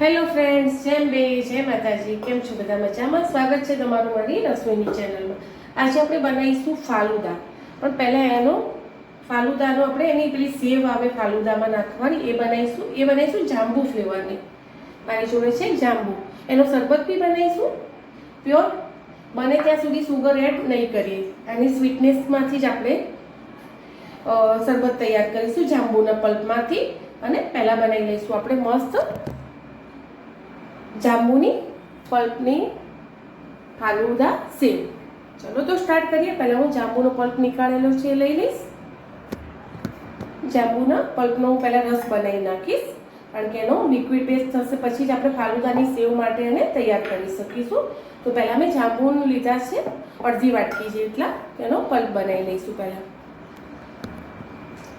Hello friends જેમ બે જય માતાજી. કેમ છો બધા મજામાં? સ્વાગત છે તમારું મારી રસોઈની ચેનલમાં આજે આપણે બનાવીશું ફાલુદા. પણ પહેલાં એનો ફાલુદાનો આપણે એની પેલી સેવ આવે ફાલુદામાં નાખવાની, એ બનાવીશું. એ બનાવીશું જાંબુ ફ્લેવરની. મારી જોડે છે જાંબુ. એનો શરબત બી બનાવીશું. પ્યોર. બને ત્યાં સુધી સુગર એડ નહીં કરીએ. આની સ્વીટનેસમાંથી જ આપણે શરબત તૈયાર કરીશું જાંબુના પલ્પમાંથી. અને પહેલાં બનાવી લઈશું. આપણે મસ્ત જાંબુની, પલ્પની ફાલુદા સેવ ચલો તો સ્ટાર્ટ કરીએ. પહેલાં હું જાંબુનો પલ્પ નીકાળેલો છે લઈ લઈશ. જાંબુના પલ્પનો હું પહેલાં રસ બનાવી નાખીશ. કારણ કે એનો લિક્વિડ બેઝ થશે પછી જ આપણે ફાલુદાની સેવ માટે એને તૈયાર કરી શકીશું. તો પહેલાં મેં જાંબુનું લીધા છે. અડધી વાટકી જેટલા એનો પલ્પ બનાવી લઈશું પહેલાં.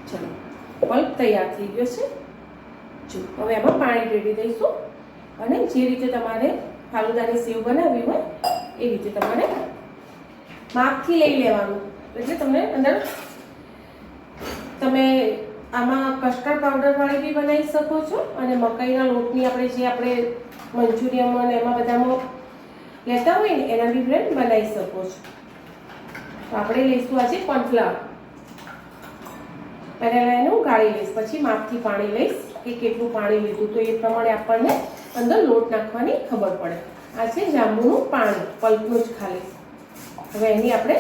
ચલો, પલ્પ તૈયાર થઈ ગયો છે. જો, હવે એમાં પાણી રેડી દઈશું. અને જે રીતે તમારે ફાલુદાની સેવ બનાવવી હોય, એ રીતે તમારે માપથી લઈ લેવાનું. એટલે તમને અંદર તમે આમાં કસ્ટર્ડ પાવડરવાળી બી બનાવી શકો છો અને મકાઈના લોટની આપણે જે આપણે મંચુરિયમ અને એમાં બધામાં લેતા હોય ને, એના બી બ્રેડ બનાવી શકો છો. તો આપણે લઈશું આજે કોર્નફ્લાવર પહેલાં એનું ગાળી લઈશ, પછી માપથી પાણી લઈશ કે કેટલું પાણી લીધું તો એ પ્રમાણે આપણને અંદર લોટ નાખવાની ખબર પડે. આ છે જાંબુનું પાણી પલ્પનું જ ખાલી. હવે એની આપણે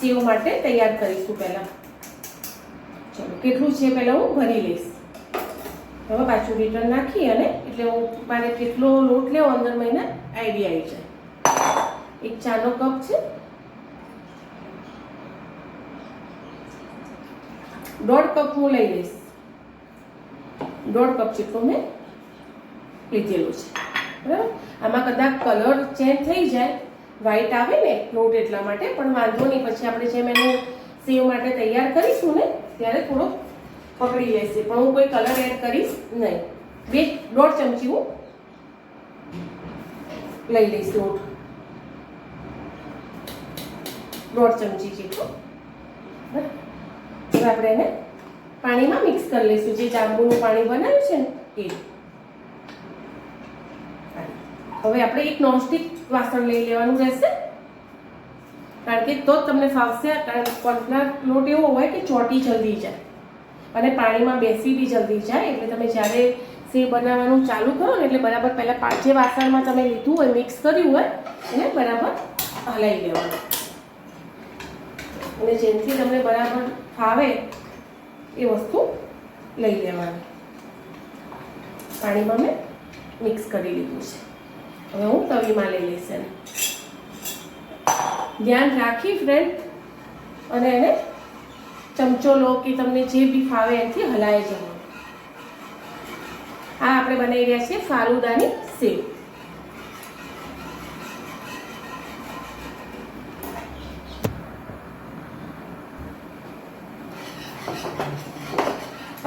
સેવ માટે તૈયાર કરીશું પહેલાં. ચલો, કેટલું છે પહેલાં હું ભરી લઈશ. હવે પાછું રિટર્ન નાખી અને એટલે હું મારે કેટલો લોટ લેવો અંદર મહિને આઈડિયા આવી જાય. એક ચાનો કપ છે. દોઢ કપ હું લઈ લઈશ. દોઢ કપ જેટલો મેં લીધેલું છે. બરાબર? આમાં કદાચ કલર ચેન્જ થઈ જાય વ્હાઈટ આવે ને નોટ એટલા માટે, પણ વાંધો નહીં. પછી આપણે જેમ એનું સેવ માટે તૈયાર કરીશું ને, ત્યારે થોડોક પકડી લેશે. પણ હું કોઈ કલર એડ કરીશ નહીં. બે દોઢ ચમચી હું લઈ લઈશ લોટ દોઢ ચમચી જેટલો. હવે આપણે એને પાણીમાં મિક્સ કરી લઈશું. જે જાંબુનું પાણી બનાવ્યું છે ને, એ. હવે આપણે એક નોનસ્ટિક વાસણ લઈ લેવાનું રહેશે. કારણ કે તો જ તમને ફાવશે, કારણ કોર્નફ્લાવર લોટ એવો હોય કે ચોટી જલ્દી જાય. અને પાણીમાં બેસી બી જલ્દી જાય, એટલે તમે જ્યારે સેવ બનાવવાનું ચાલુ કરો ને, એટલે બરાબર પહેલાં પાંચ જે વાસણમાં તમે લીધું હોય, મિક્સ કર્યું હોય, એને બરાબર હલાવી લેવાનું. અને જેમથી તમને બરાબર ફાવે એ વસ્તુ લઈ લેવાની. પાણીમાં મેં મિક્સ કરી લીધું છે. હવે હું તવીમાં લઈ લઈશ એને. ધ્યાન રાખી ફ્રેન્ડ અને એને ચમચો લો કે તમને જે બી ફાવે એનાથી હલાય જવાનું. આ આપણે બનાવી રહ્યા છીએ ફાલુદાની સેવ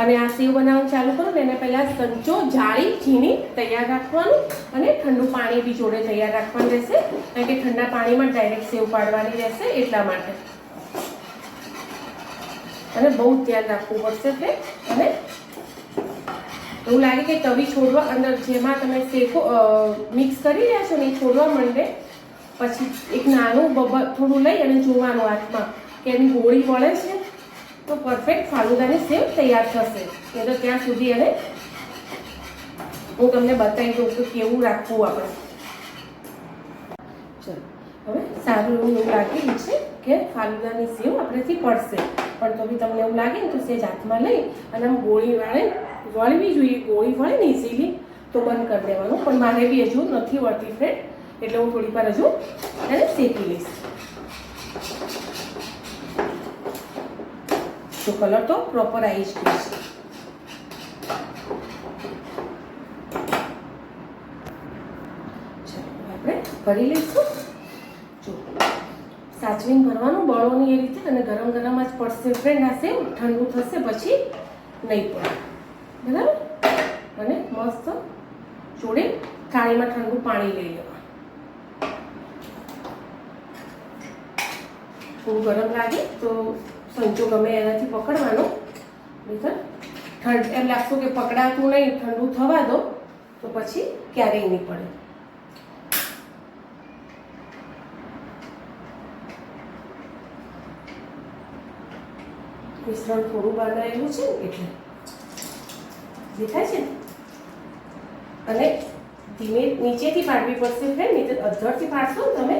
અને આ સેવ બનાવવાનું ચાલુ કરો ને એને પહેલાં સંચો જાળી, ઝીણી તૈયાર રાખવાનું અને ઠંડુ પાણી બી જોડે તૈયાર રાખવાનું રહેશે. કારણ કે ઠંડા પાણીમાં ડાયરેક્ટ સેવ પાડવાની રહેશે એટલા માટે. અને બહુ ધ્યાન રાખવું પડશે તે અને એવું લાગે કે તવી છોડવા અંદર જેમાં તમે શેકો મિક્સ કરી રહ્યા છો ને એ છોડવા માંડે. પછી એક નાનું બબર થોડું લઈ અને જોવાનું હાથમાં કે એની ગોળી વળે છે. તો પરફેક્ટ ફાલુદાની સેવ તૈયાર થશે. એ તો ત્યાં સુધી હવે હું તમને બતાવી દઉં કે કેવું રાખવું આપણે. ચલો, હવે સારું એવું એવું લાગેલું છે કે ફાલુદાની સેવ આપણેથી પડશે. પણ તો બી તમને એવું લાગે ને તો સેજ હાથમાં લઈ અને આમ ગોળી વાળે વળવી જોઈએ, ગોળી વળે ને ઇઝીલી તો બંધ કરી દેવાનું. પણ મારે બી હજુ નથી વળતી ફ્રેન્ડ એટલે હું થોડીક વાર હજુ એને શેકી લઈશ. તો કલર તો પ્રોપર આવી જ ગયો છે. આપણે ભરી લઈશું. જો, સાચવીને ભરવાનું બળો નહીં એ રીતે અને ગરમ ગરમ જ પડશે ફ્રેન્ડ સેવ ઠંડુ થશે પછી નહીં પડે. બરાબર? અને મસ્ત જોડે થાળીમાં ઠંડુ પાણી લઈ લેવા થોડું ગરમ લાગે તો સંચો ગમે એનાથી પકડવાનો નહીંતર ઠંડ, એમ લાગતું કે પકડાતું નહીં, ઠંડુ થવા દો, તો પછી ક્યારેય નહીં પડે મિશ્રણ થોડું બનાવેલું છે ને એટલે દેખાય છે? અને ધીમે નીચેથી પાડવી પડશે ફ્રેન્ડ નહીં અધરથી પાડશો ને તમે,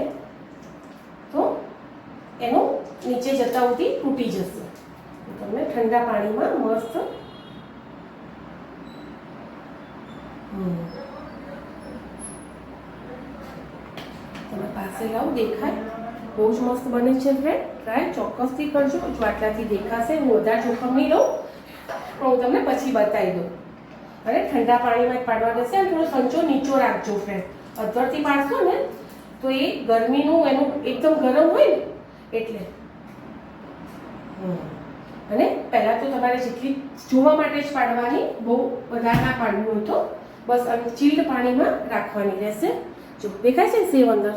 તો એનું નીચે જતા સુધી તૂટી જશે. તમે ઠંડા પાણીમાં મસ્ત. તમે પાસે લાવો, દેખાય. બહુ જ મસ્ત બને છે ફ્રેન્ડ ટ્રાય ચોક્કસથી કરજો. જો આટલાથી દેખાશે, હું વધારે જોખમ લઉં. પણ હું તમને પછી બતાવી દઉં. અને ઠંડા પાણીમાં પાડવા દેશે અને થોડો સંચો નીચો રાખજો ફ્રેન્ડ અધરથી પાડશો ને, તો એ ગરમીનું એનું એકદમ ગરમ હોય ને, એટલે. અને પહેલાં તો તમારે જેટલી જોવા માટે જ પાડવાની, બહુ વધારે ના પાડવું હોય તો બસ આમ ચીલ્ડ પાણીમાં રાખવાની રહેશે. જો દેખાય છે સેવ અંદર?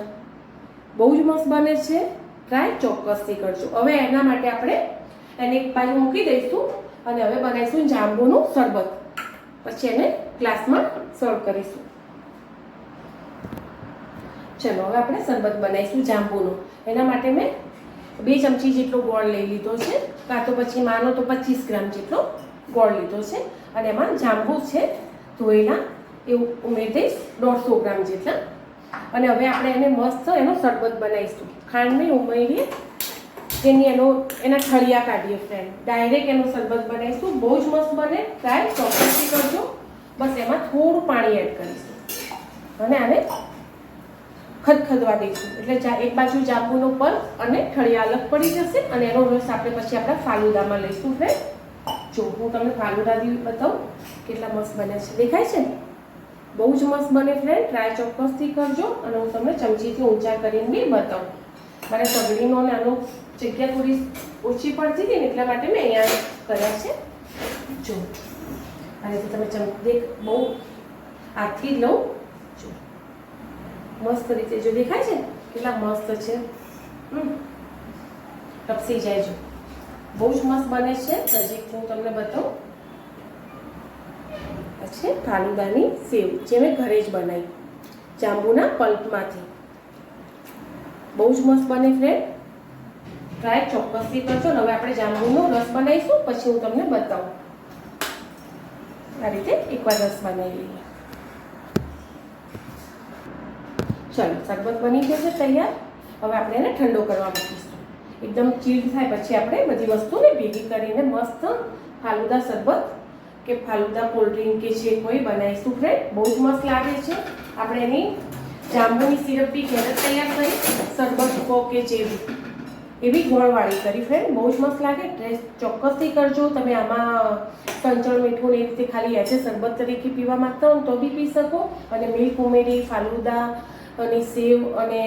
બહુ જ મસ્ત બને છે. ટ્રાય ચોક્કસથી કરજો. હવે એના માટે આપણે એને એક બાજુ મૂકી દઈશું અને હવે બનાવીશું જાંબુનું શરબત. પછી એને ગ્લાસમાં સર્વ કરીશું. ચલો, હવે આપણે શરબત બનાવીશું જાંબુનું. એના માટે મેં બે ચમચી જેટલો ગોળ લઈ લીધો છે. કાં તો પછી માનો તો પચીસ ગ્રામ જેટલો ગોળ લીધો છે. અને એમાં જાંબુ છે ધોયેલા એવું ઉમેરી દઈશ દોઢસો ગ્રામ જેટલા. અને હવે આપણે એને મસ્ત એનો શરબત બનાવીશું. ખાંડ નહીં ઉમેરીએ. જેની એનો, એના થળિયા કાઢીએ ફ્રેન્ડ ડાયરેક્ટ એનો શરબત બનાવીશું. બહુ જ મસ્ત બને. ટ્રાય ચોક્કસથી કરજો. બસ એમાં થોડું પાણી એડ કરીશું. અને આને ખદખદવા દઈશું એટલે ચા એક બાજુ જાંબુનો પર અને ઠળિયા અલગ પડી જશે અને એનો રસ આપણે પછી આપણા ફાલુદામાં લઈશું ફ્રેન્ડ જો, હું તમને ફાલુદા બતાવું કેટલા મસ્ત બને છે. દેખાય છે બહુ જ મસ્ત બને ફ્રેન્ડ ટ્રાય ચોક્કસથી કરજો અને હું તમને ચમચીથી ઊંચા કરીને બી બતાવું. મારે સગડીનો અને આનો જગ્યા થોડી ઓછી પડતી હતી એટલા માટે મેં અહીંયા કર્યા છે. જો, અને તમે ચમ, દેખ, બહુ હાથથી લઉં. મસ્ત રીતે જો દેખાય છે? કેટલા મસ્ત છે. ટપસી જાય છે બહુ જ મસ્ત બને છે. નજીક હું તમને બતાવું. પછી ફાલુદાની સેવ, જે મેં ઘરે જ બનાવી. જાંબુના પલ્પમાંથી. બહુ જ મસ્ત બને ફ્રેન્ડ ટ્રાય ચોક્કસથી કરજો ને. હવે આપણે જાંબુનો રસ બનાવીશું. પછી હું તમને બતાવું. આ રીતે એકવાર રસ બનાવી લઈએ. ચલો શરબત બની ગયો છે, તૈયાર. હવે આપણે એને ઠંડો કરવા મૂકીશું. એકદમ ચીડ થાય, પછી આપણે બધી વસ્તુને ભેગી કરીને મસ્ત ફાલુદા શરબત કે ફાલુદા કોલ્ડ્રિંક કે જે કોઈ બનાવીશું. ફ્રેન્ડ બહુ જ મસ્ત લાગે છે. આપણે એની જાંબુની સિરપ બી ઘેર તૈયાર કરી, શરબત કો કે જે એવી ગોળવાળી કરી ફ્રેન્ડ બહુ જ મસ્ત લાગે. ડ્રેસ ચોક્કસથી કરજો. તમે આમાં સંચળ મીઠું એ રીતે ખાલી એસે શરબત તરીકે પીવા માંગતા હો તો બી પી શકો. અને મિલ્ક ઉમેરી, ફાલુદા અને સેવ અને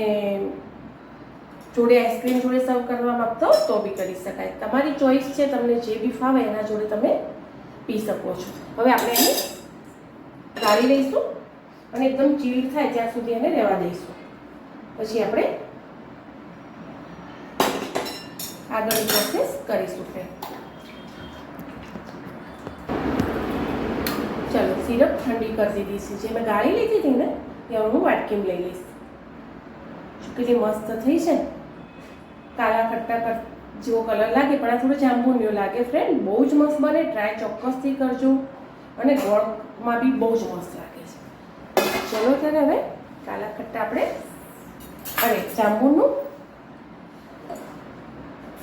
જોડે આઈસ્ક્રીમ જોડે સર્વ કરવા માગતો તો બી કરી શકાય. તમારી ચોઈસ છે, તમને જે બી ફાવે એના જોડે તમે પી શકો છો. હવે આપણે એને ગાળી લઈશું અને એકદમ ચીલ્ડ થાય ત્યાં સુધી એને રહેવા દઈશું. પછી આપણે આગળની પ્રોસેસ કરીશું ફ્રેન્ડ ચલો, સિરપ ઠંડી કરી દીધી છે. જે મેં ગાળી લીધી હતી ને એ હું વાટકીમ લઈ લઈશ. કેટલી મસ્ત થઈ છે? કાળા ખટ્ટા કર જેવો કલર લાગે, પણ આ થોડો જાંબુનિયો લાગે ફ્રેન્ડ બહુ જ મસ્ત બને. ટ્રાય ચોક્કસથી કરજો. અને ગોળમાં બી બહુ જ મસ્ત લાગે છે. ચલો ત્યારે હવે કાલા ખટ્ટા આપણે અરે, જાંબુનું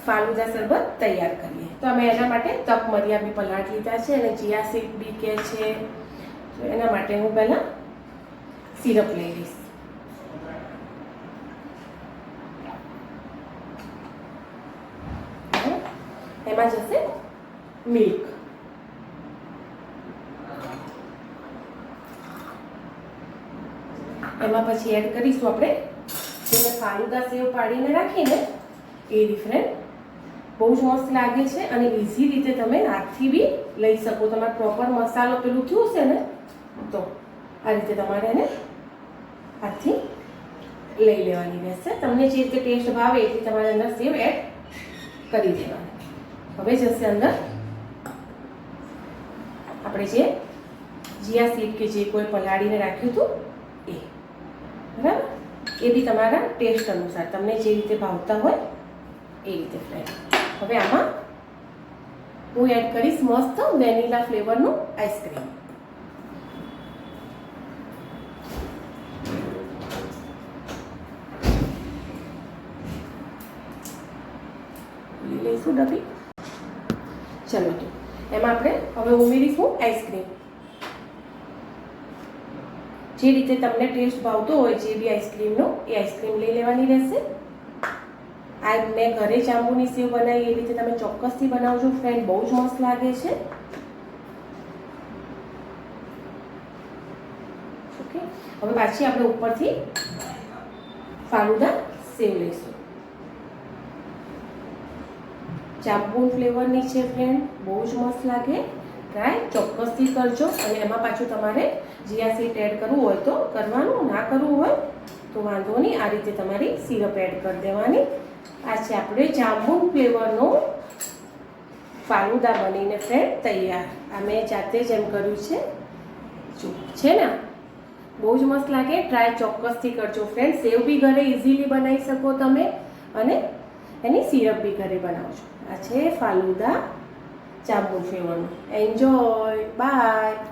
ફાલુદા શરબત તૈયાર કરીએ. તો અમે એના માટે તપ મરિયા બી પલાટ લીધા છે અને જીયા સીટ બી કે છે. એના માટે હું પહેલાં સિરપ લઈ લઈશ એમાં જશે મિલ્ક એમાં પછી એડ કરીશું આપણે. જેને ફાલુદા સેવ પાડીને રાખીને એ ડિફરન્ટ બહુ જ મસ્ત લાગે છે અને ઇઝી રીતે તમે હાથથી બી લઈ શકો. તમારે પ્રોપર મસાલો પેલું થયું છે ને તો આ રીતે તમારે એને હાથથી લઈ લેવાની રહેશે. તમને જે રીતે ટેસ્ટ ભાવે એટલી તમારે અંદર સેવ એડ કરી દેવાની. હવે જશે અંદર આપણે જે જીયા સીટ કે જે કોઈ પલાળીને રાખ્યું હતું, એ. બરાબર? એ બી તમારા ટેસ્ટ અનુસાર. તમને જે રીતે ભાવતા હોય એ રીતે ફ્રેન્ડ હવે આમાં હું એડ કરીશ મસ્ત વેનીલા ફ્લેવરનું આઈસ્ક્રીમ લઈશું ચાલો ચલો તો, એમાં આપણે હવે ઉમેરીશું આઈસ્ક્રીમ જે રીતે તમને ટેસ્ટ ભાવતો હોય જે બી આઈસ્ક્રીમનો એ આઈસ્ક્રીમ લઈ લેવાની રહેશે. આ મેં ઘરે જાંબુની સેવ બનાવી, એ રીતે તમે ચોક્કસથી બનાવજો. ફ્રેન્ડ બહુ જ મસ્ત લાગે છે. ઓકે હવે પાછી આપણે ઉપરથી ફાલુદા સેવ લઈશું. જાંબુ ફ્લેવરની છે ફ્રેન્ડ બહુ જ મસ્ત લાગે. ટ્રાય ચોક્કસથી કરજો. અને એમાં પાછું તમારે જીયા સીટ એડ કરવું હોય તો કરવાનું, ના કરવું હોય તો વાંધો નહીં. આ રીતે તમારી સિરપ એડ કરી દેવાની. આ છે આપણે જાંબુ ફ્લેવરનો ફાલુદા બનીને ફ્રેન્ડ તૈયાર. આ મેં જાતે જ એમ કર્યું છે. જો, છે ને? બહુ જ મસ્ત લાગે. ટ્રાય ચોક્કસથી કરજો ફ્રેન્ડ સેવ બી ઘરે ઇઝીલી બનાવી શકો તમે. અને એની સિરપ બી ઘરે બનાવજો. આ છે ફાલુદા ચાબુ ફેવરનું. Enjoy by